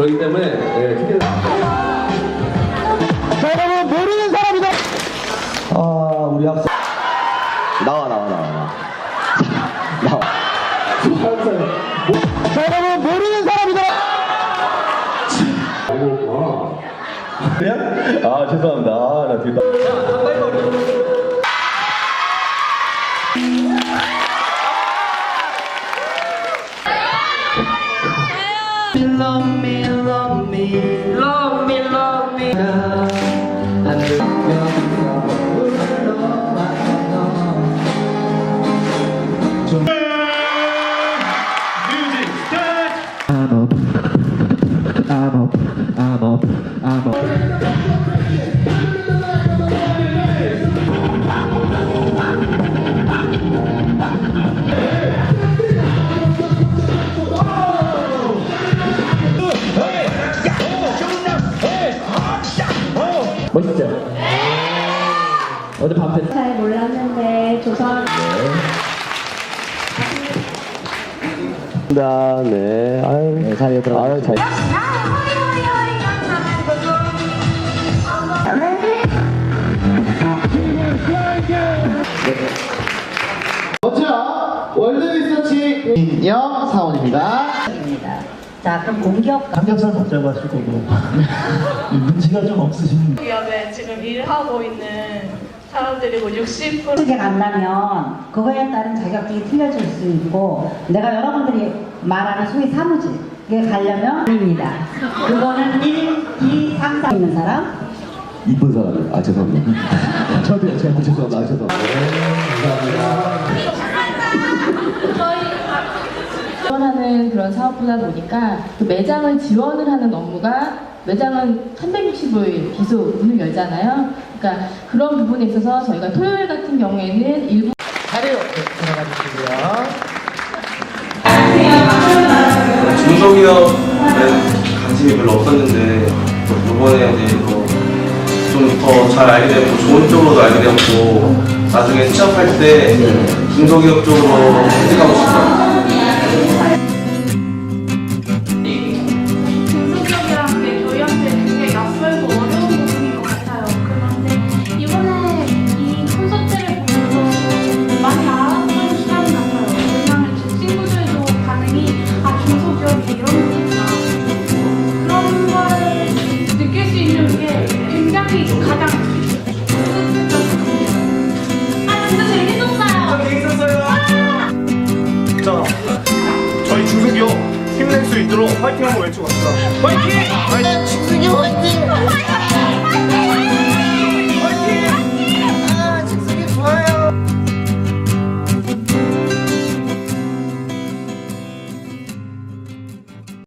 거기 때문에 예, 티켓 자, 여러분, 모르는 사람이다! 아, 우리 학생. 나와 나와 나와 나와. 나와. 자, 여러분, 모르는 사람이다! 그냥? 아, 죄송합니다. 아, 나 뒤에. Love me, love me, love me, love me. 멋있죠? 어제 밤새 잘 몰랐는데 조선 네. 아유. 네, 사이에 들어가. 아유 잘. 자, 월드 리서치 인영 사원입니다. 자 그럼 공격 삼겹살 먹자고 하실 거고. 눈치가 좀 없으신. 기업에 지금 일하고 있는 사람들이고 60% 크게 간다면 그거에 따른 자격증이 틀려질 수 있고 내가 여러분들이 말하는 소위 사무직에 가려면 아닙니다. 그거는 1, 2, 3, 4 있는 사람 이쁜 사람. 아 죄송합니다. 저도요, 제가 죄송합니다. 아, 죄송합니다. 지원 하는 그런 사업부다 보니까 그 매장을 지원을 하는 업무가 매장은 360일 계속 문을 열잖아요. 그러니까 그런 부분에 있어서 저희가 토요일 같은 경우에는 일부 자리로 들어가 주시고요. 중소기업에 관심이 별로 없었는데 이번에 이제 좀 더 잘 알게 되고 좋은 쪽으로도 알게 되고 나중에 취업할 때 중소기업 쪽으로 선택하고 싶어요. 저희 중소기업 힘낼 수 있도록 화이팅 한번 외치고 갑시다. 화이팅! 중승이 화이팅!